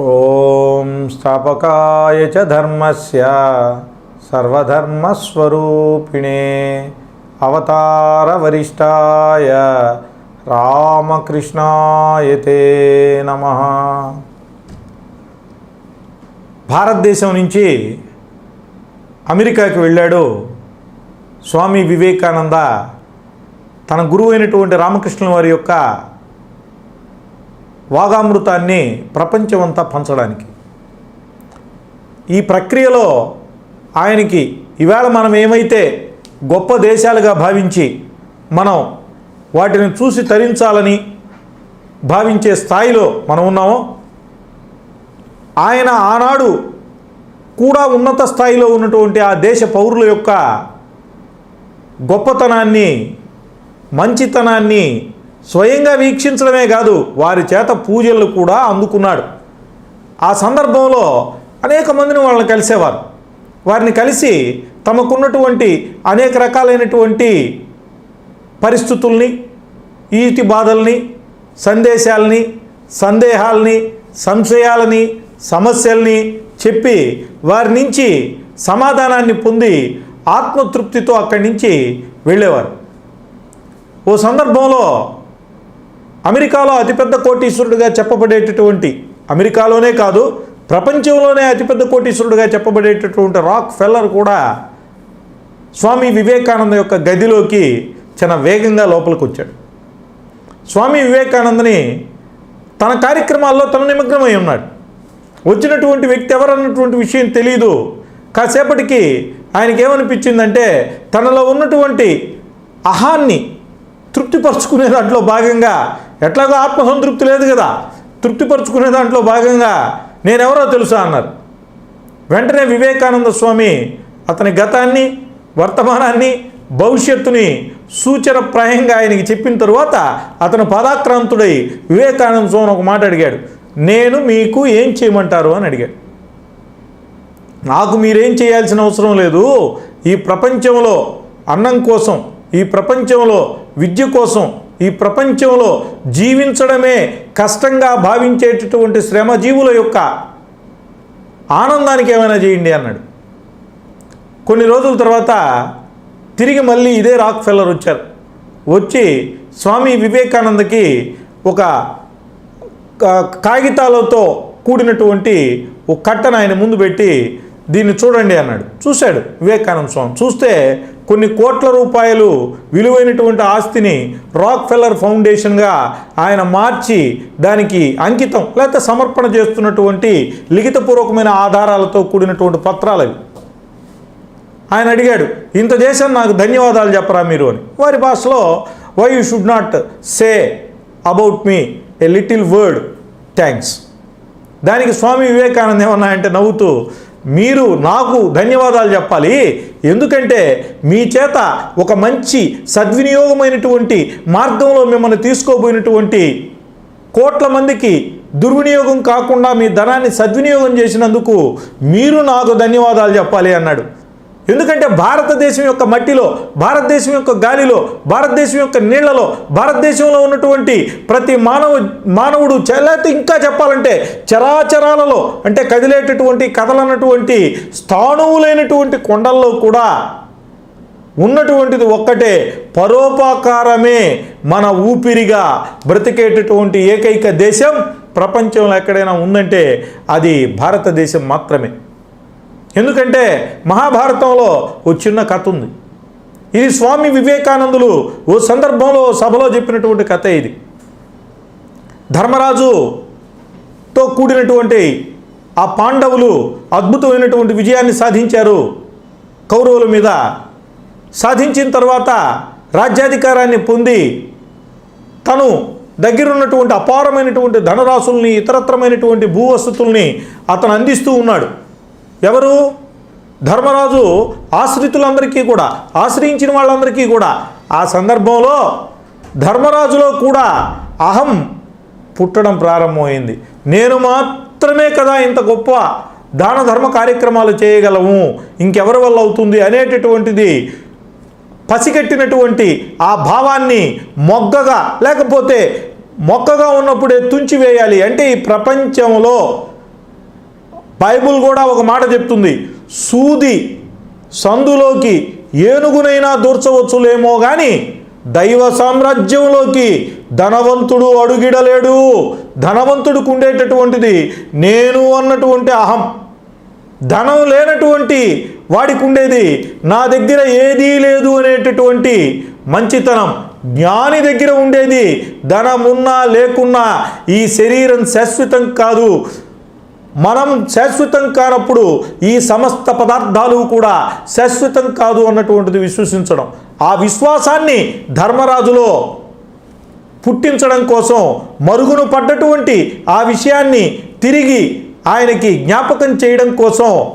ఓం స్థాపకాయ చ ధర్మస్య సర్వధర్మస్వరూపిణే అవతార వరిష్టాయ నమ. భారతదేశం నుంచి అమెరికాకి వెళ్ళాడు స్వామి వివేకానంద. తన గురువు అయినటువంటి రామకృష్ణుల వారి యొక్క వాగామృతాన్ని ప్రపంచమంతా పంచడానికి. ఈ ప్రక్రియలో ఆయనకి ఈవేళ మనం ఏమైతే గొప్ప దేశాలుగా భావించి మనం వాటిని చూసి తరించాలని భావించే స్థాయిలో మనం ఉన్నామో ఆయన ఆనాడు కూడా ఉన్నత స్థాయిలో ఉన్నటువంటి ఆ దేశ పౌరుల యొక్క గొప్పతనాన్ని మంచితనాన్ని స్వయంగా వీక్షించడమే కాదు వారి చేత పూజలు కూడా అందుకున్నాడు. ఆ సందర్భంలో అనేక మందిని వాళ్ళని కలిసేవారు. వారిని కలిసి తమకున్నటువంటి అనేక రకాలైనటువంటి పరిస్థితుల్ని ఈటి బాధల్ని సందేశాలని సందేహాలని సంశయాలని సమస్యల్ని చెప్పి వారి నుంచి సమాధానాన్ని పొంది ఆత్మతృప్తితో అక్కడి నుంచి వెళ్ళేవారు. ఓ సందర్భంలో అమెరికాలో అతిపెద్ద కోటీశ్వరుడిగా చెప్పబడేటటువంటి అమెరికాలోనే కాదు ప్రపంచంలోనే అతిపెద్ద కోటీశ్వరుడుగా చెప్పబడేటటువంటి రాక్ ఫెల్లర్ కూడా స్వామి వివేకానంద యొక్క గదిలోకి చాలా వేగంగా లోపలికి వచ్చాడు స్వామి వివేకానందని తన కార్యక్రమాల్లో తన నిమగ్నమై ఉన్నాడు. వచ్చినటువంటి వ్యక్తి ఎవరన్నటువంటి విషయం తెలియదు కాసేపటికి ఆయనకి ఏమనిపించిందంటే తనలో ఉన్నటువంటి అహాన్ని తృప్తిపరుచుకునే దాంట్లో భాగంగా ఎట్లాగో ఆత్మసంతృప్తి లేదు కదా. తృప్తిపరుచుకునే దాంట్లో భాగంగా నేనెవరో తెలుసా అన్నారు. వెంటనే వివేకానంద స్వామి అతని గతాన్ని వర్తమానాన్ని భవిష్యత్తుని సూచనప్రాయంగా ఆయనకి చెప్పిన తరువాత అతను పదాక్రాంతుడై వివేకానంద స్వామి ఒక మాట అడిగాడు. నేను మీకు ఏం చేయమంటారు అని అడిగాడు. నాకు మీరేం చేయాల్సిన అవసరం లేదు. ఈ ప్రపంచంలో అన్నం కోసం ఈ ప్రపంచంలో విద్య కోసం ఈ ప్రపంచంలో జీవించడమే కష్టంగా భావించేటటువంటి శ్రమజీవుల యొక్క ఆనందానికి ఏమైనా చేయండి అన్నాడు. కొన్ని రోజుల తర్వాత తిరిగి మళ్ళీ ఇదే రాక్ ఫెల్లర్ వచ్చారు. వచ్చి స్వామి వివేకానందకి ఒక కా- కాగితాలతో కూడినటువంటి ఒక కట్టను ఆయన ముందు పెట్టి దీన్ని చూడండి అన్నాడు. చూశాడు వివేకానంద స్వామి. చూస్తే కొన్ని కోట్ల రూపాయలు విలువైనటువంటి ఆస్తిని రాక్ ఫెల్లర్ ఫౌండేషన్గా ఆయన మార్చి దానికి అంకితం లేకపోతే సమర్పణ చేస్తున్నటువంటి లిఖితపూర్వకమైన ఆధారాలతో కూడినటువంటి పత్రాలు అవి. ఆయన అడిగాడు ఇంత చేశాను నాకు ధన్యవాదాలు చెప్పరా మీరు? అని. వారి భాషలో why you should not say about me a little word thanks దానికి స్వామి వివేకానంద ఏమన్నాయంటే నవ్వుతూ మీరు నాకు ధన్యవాదాలు చెప్పాలి. ఎందుకంటే మీ చేత ఒక మంచి సద్వినియోగమైనటువంటి మార్గంలో మిమ్మల్ని తీసుకోబోయినటువంటి కోట్ల మందికి దుర్వినియోగం కాకుండా మీ ధనాన్ని సద్వినియోగం చేసినందుకు మీరు నాకు ధన్యవాదాలు చెప్పాలి అన్నాడు. ఎందుకంటే భారతదేశం యొక్క మట్టిలో భారతదేశం యొక్క గాలిలో భారతదేశం యొక్క నీళ్ళలో భారతదేశంలో ఉన్నటువంటి ప్రతి మానవ మానవుడు చ- లేకపోతే ఇంకా చెప్పాలంటే చరాచరాలలో అంటే కదిలేటటువంటి కదలనటువంటి స్థాణువులైనటువంటి కొండల్లో కూడా ఉన్నటువంటిది ఒక్కటే పరోపకారమే మన ఊపిరిగా బ్రతికేటటువంటి ఏకైక దేశం ప్రపంచంలో ఎక్కడైనా ఉందంటే అది భారతదేశం మాత్రమే. ఎందుకంటే మహాభారతంలో ఓ చిన్న కథ ఉంది. ఇది స్వామి వివేకానందులు ఓ సందర్భంలో సభలో చెప్పినటువంటి కథ ఇది. ధర్మరాజుతో కూడినటువంటి ఆ పాండవులు అద్భుతమైనటువంటి విజయాన్ని సాధించారు. కౌరవుల మీద సాధించిన తర్వాత రాజ్యాధికారాన్ని పొంది తను దగ్గరున్నటువంటి అపారమైనటువంటి ధనరాశుల్ని ఇతరత్రమైనటువంటి భూవస్తుల్ని అతను అందిస్తూ ఉన్నాడు. ఎవరు? ధర్మరాజు ఆశ్రితులందరికీ కూడా ఆశ్రయించిన వాళ్ళందరికీ కూడా. ఆ సందర్భంలో ధర్మరాజులో కూడా అహం పుట్టడం ప్రారంభమైంది. నేను మాత్రమే కదా ఇంత గొప్ప దాన ధర్మ కార్యక్రమాలు చేయగలము? ఇంకెవరి వల్ల అవుతుంది అనేటటువంటిది పసిగట్టినటువంటి ఆ భావాన్ని మొగ్గగా లేకపోతే మొక్కగా ఉన్నప్పుడే తుంచివేయాలి. అంటే ఈ ప్రపంచంలో బైబుల్ కూడా ఒక మాట చెప్తుంది. సూది సందులోకి ఏనుగునైనా దూర్చవచ్చులేమో కానీ దైవ సామ్రాజ్యంలోకి ధనవంతుడు అడుగిడలేడు. ధనవంతుడికి ఉండేటటువంటిది నేను అన్నటువంటి అహం. ధనం లేనటువంటి వాడికి ఉండేది నా దగ్గర ఏదీ లేదు అనేటటువంటి మంచితనం. జ్ఞాని దగ్గర ఉండేది ధనమున్నా లేకున్నా ఈ శరీరం శాశ్వతం కాదు. మనం శాశ్వతం కానప్పుడు ఈ సమస్త పదార్థాలు కూడా శాశ్వతం కాదు అన్నటువంటిది విశ్వసించడం. ఆ విశ్వాసాన్ని ధర్మరాజులో పుట్టించడం కోసం మరుగును పడ్డటువంటి ఆ విషయాన్ని తిరిగి ఆయనకి జ్ఞాపకం చేయడం కోసం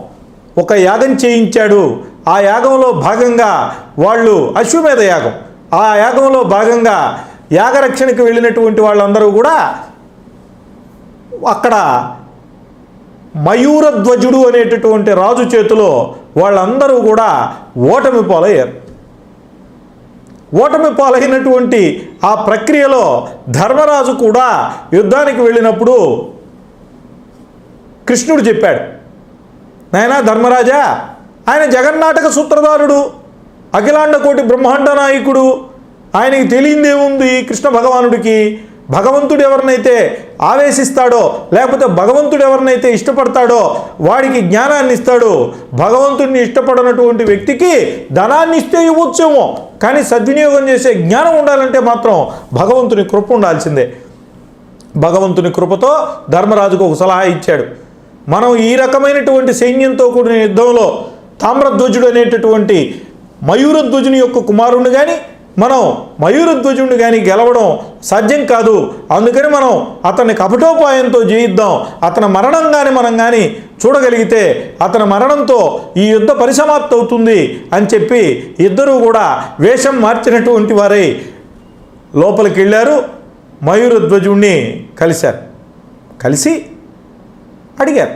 ఒక యాగం చేయించాడు. ఆ యాగంలో భాగంగా వాళ్ళు అశ్వమేధ యాగం. ఆ యాగంలో భాగంగా యాగరక్షణకు వెళ్ళినటువంటి వాళ్ళందరూ కూడా అక్కడ మయూరధ్వజుడు అనేటటువంటి రాజు చేతిలో వాళ్ళందరూ కూడా ఓటమి పాలయ్యారు. ఓటమి పాలైనటువంటి ఆ ప్రక్రియలో ధర్మరాజు కూడా యుద్ధానికి వెళ్ళినప్పుడు కృష్ణుడు చెప్పాడు నాయనా ధర్మరాజా ఆయన జగన్నాటక సూత్రధారుడు అఖిలాండ కోటి బ్రహ్మాండ నాయకుడు ఆయనకి తెలియందేముంది కృష్ణ భగవానుడికి? భగవంతుడు ఎవరినైతే ఆవేశిస్తాడో లేకపోతే భగవంతుడు ఎవరినైతే ఇష్టపడతాడో వాడికి జ్ఞానాన్ని ఇస్తాడు. భగవంతుడిని ఇష్టపడనటువంటి వ్యక్తికి ధనాన్ని ఇస్తే ఇవ్వచ్చేమో కానీ సద్వినియోగం చేసే జ్ఞానం ఉండాలంటే మాత్రం భగవంతుని కృప ఉండాల్సిందే. భగవంతుని కృపతో ధర్మరాజుకు ఒక సలహా ఇచ్చాడు. మనం ఈ రకమైనటువంటి సైన్యంతో కూడిన యుద్ధంలో తామ్రధ్వజుడు అనేటటువంటి మయూరధ్వజుని యొక్క కుమారుణ్ణి కానీ మనం మయూరధ్వజుడిని కానీ గెలవడం సాధ్యం కాదు. అందుకని మనం అతన్ని కపటోపాయంతో జయిద్దాం. అతని మరణం కానీ మనం కానీ చూడగలిగితే అతని మరణంతో ఈ యుద్ధ పరిసమాప్తి అవుతుంది అని చెప్పి ఇద్దరూ కూడా వేషం మార్చినటువంటి వారై లోపలికి వెళ్ళారు. మయూరధ్వజుణ్ణి కలిశారు. కలిసి అడిగారు.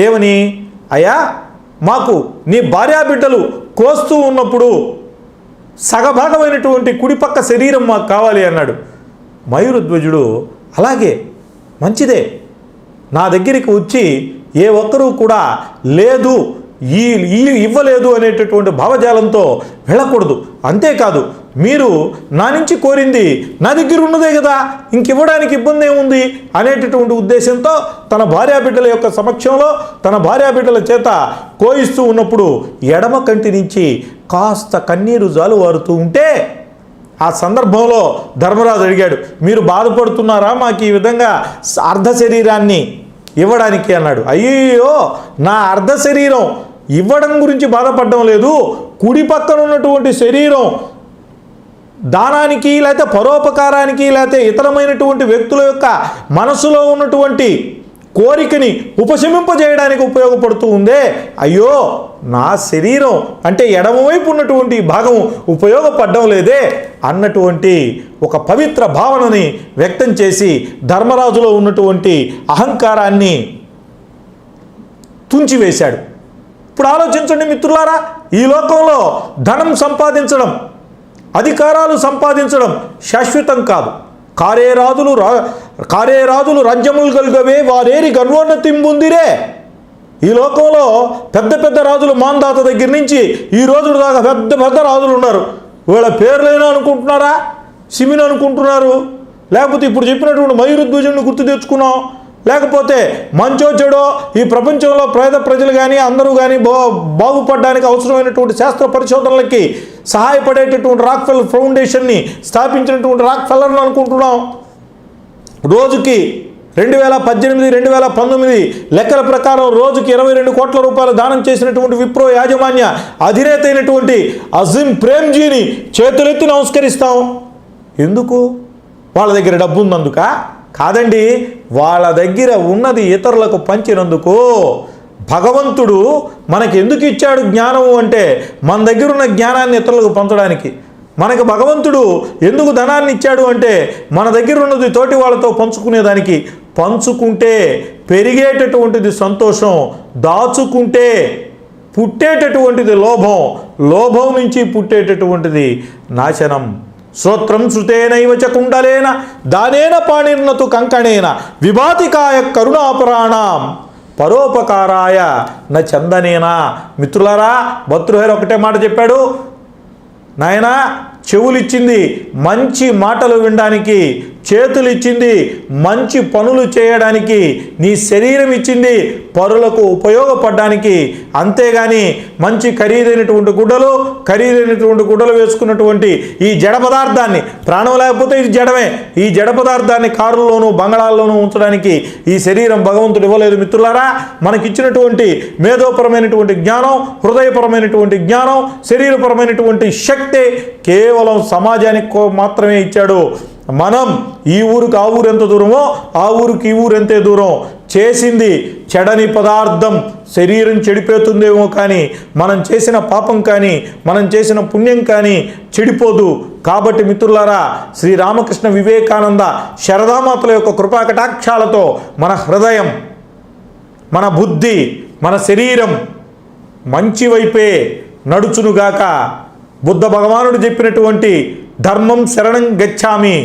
ఏమని? అయ్యా మాకు నీ భార్యాబిడ్డలు కోస్తూ ఉన్నప్పుడు సగభాగమైనటువంటి కుడిపక్క శరీరం మాకు కావాలి అన్నాడు. మయూరధ్వజుడు అలాగే మంచిదే. నా దగ్గరికి వచ్చి ఏ ఒక్కరూ కూడా లేదు ఈ ఈ ఇవ్వలేదు అనేటటువంటి భావజాలంతో వెళ్ళకూడదు. అంతేకాదు మీరు నా నుంచి కోరింది నా దగ్గర ఉన్నదే కదా ఇంక ఇవ్వడానికి ఇబ్బంది ఏముంది అనేటటువంటి ఉద్దేశంతో తన భార్యాబిడ్డల యొక్క సమక్షంలో తన భార్యాబిడ్డల చేత కోయిస్తూ ఉన్నప్పుడు ఎడమ కంటి నుంచి కాస్త కన్నీరు జాలువారుతూ ఉంటే ఆ సందర్భంలో ధర్మరాజు అడిగాడు మీరు బాధపడుతున్నారా మాకు ఈ విధంగా అర్ధ శరీరాన్ని ఇవ్వడానికి? అన్నాడు. అయ్యో నా అర్ధ శరీరం ఇవ్వడం గురించి బాధపడడం లేదు కుడి పక్కన ఉన్నటువంటి శరీరం దానానికి లేకపోతే పరోపకారానికి లేకపోతే ఇతరమైనటువంటి వ్యక్తుల యొక్క మనసులో ఉన్నటువంటి కోరికని ఉపశమింపజేయడానికి ఉపయోగపడుతూ ఉందే. అయ్యో నా శరీరం అంటే ఎడమవైపు ఉన్నటువంటి భాగం ఉపయోగపడడం లేదే అన్నటువంటి ఒక పవిత్ర భావనని వ్యక్తం చేసి ధర్మరాజులో ఉన్నటువంటి అహంకారాన్ని తుంచివేశాడు. ఇప్పుడు ఆలోచించండి మిత్రులారా ఈ లోకంలో ధనం సంపాదించడం అధికారాలు సంపాదించడం శాశ్వతం కాదు. కారే రాజులు రా కారే రాజులు రాజ్యములు కలుగవే వారేరి గర్వోన్నతింబుందిరే ఈ లోకంలో పెద్ద పెద్ద రాజులు మాందాత దగ్గర నుంచి ఈ రోజు దాకా పెద్ద పెద్ద రాజులు ఉన్నారు. వీళ్ళ పేర్లైనా అనుకుంటున్నారా? సిమిని అనుకుంటున్నారు. లేకపోతే ఇప్పుడు చెప్పినటువంటి మయూరుద్వజుని గుర్తు తెచ్చుకున్నాం. లేకపోతే మంచో చెడో ఈ ప్రపంచంలో పేద ప్రజలు కానీ అందరూ కానీ బా బాగుపడడానికి అవసరమైనటువంటి శాస్త్ర పరిశోధనలకి సహాయపడేటటువంటి రాక్ ఫెల్లర్ ఫౌండేషన్ని స్థాపించినటువంటి రాక్ ఫెల్లర్ని అనుకుంటున్నాం. రోజుకి రెండు వేల పద్దెనిమిది రెండు వేల పంతొమ్మిది లెక్కల ప్రకారం రోజుకి ఇరవై రెండు కోట్ల రూపాయలు దానం చేసినటువంటి విప్రో యాజమాన్య అధినేత అయినటువంటి అజిమ్ ప్రేమ్జీని చేతులెత్తి నమస్కరిస్తాం. ఎందుకు? వాళ్ళ దగ్గర డబ్బు ఉన్నందుక కాదండి వాళ్ళ దగ్గర ఉన్నది ఇతరులకు పంచినందుకు భగవంతుడు మనకి ఎందుకు ఇచ్చాడు జ్ఞానము అంటే మన దగ్గర ఉన్న జ్ఞానాన్ని ఇతరులకు పంచడానికి. మనకు భగవంతుడు ఎందుకు ధనాన్ని ఇచ్చాడు అంటే మన దగ్గర ఉన్నది తోటి వాళ్ళతో పంచుకునేదానికి. పంచుకుంటే పెరిగేటటువంటిది సంతోషం దాచుకుంటే పుట్టేటటువంటిది లోభం లోభం నుంచి పుట్టేటటువంటిది నాశనం. శ్రోత్రం శృతేనైవ చ కుండలేన దానేన పాణిర్నతు కంకణేన విభాతికాయ కరుణాపురాణం పరోపకారాయ న చందనేనా. మిత్రులరా భర్తృహరి ఒకటే మాట చెప్పాడు. నాయనా చెవులు ఇచ్చింది మంచి మాటలు వినడానికి చేతులు ఇచ్చింది మంచి పనులు చేయడానికి నీ శరీరం ఇచ్చింది పరులకు ఉపయోగపడడానికి. అంతేగాని మంచి ఖరీదైనటువంటి గుడ్డలు ఖరీదైనటువంటి గుడ్డలు వేసుకున్నటువంటి ఈ జడ పదార్థాన్ని ప్రాణం లేకపోతే ఇది జడమే. ఈ జడ పదార్థాన్ని కారుల్లోనూ బంగళాల్లోనూ ఉంచడానికి ఈ శరీరం భగవంతుడు ఇవ్వలేదు మిత్రులారా. మనకిచ్చినటువంటి మేధోపరమైనటువంటి జ్ఞానం హృదయపరమైనటువంటి జ్ఞానం శరీరపరమైనటువంటి శక్తి కేవలం సమాజానికి మాత్రమే ఇచ్చాడు. మనం ఈ ఊరికి ఆ ఊరు ఎంత దూరమో ఆ ఊరికి ఈ ఊరు ఎంతే దూరం? చేసింది చెడని పదార్థం. శరీరం చెడిపోతుందేమో కానీ మనం చేసిన పాపం కానీ మనం చేసిన పుణ్యం కానీ చెడిపోదు. కాబట్టి మిత్రులారా శ్రీరామకృష్ణ వివేకానంద శరదామాతల యొక్క కృపాకటాక్షాలతో మన హృదయం మన బుద్ధి మన శరీరం మంచి వైపే నడుచునుగాక. బుద్ధ భగవానుడు చెప్పినటువంటి ధర్మం శరణం గచ్చామి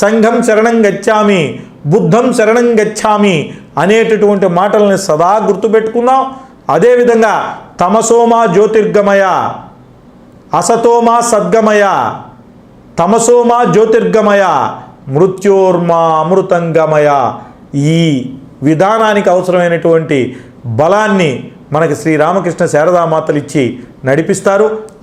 సంఘం శరణం గచ్చామి బుద్ధం శరణం గచ్చామి అనేటటువంటి మాటల్ని సదా గుర్తుపెట్టుకుందాం. అదేవిధంగా తమసోమా జ్యోతిర్గమయ అసతోమా సద్గమయ తమసోమా జ్యోతిర్గమయ మృత్యోర్మా అమృతంగమయ ఈ విధానానికి అవసరమైనటువంటి బలాన్ని మనకి శ్రీరామకృష్ణ శారదామాతలు ఇచ్చి నడిపిస్తారు.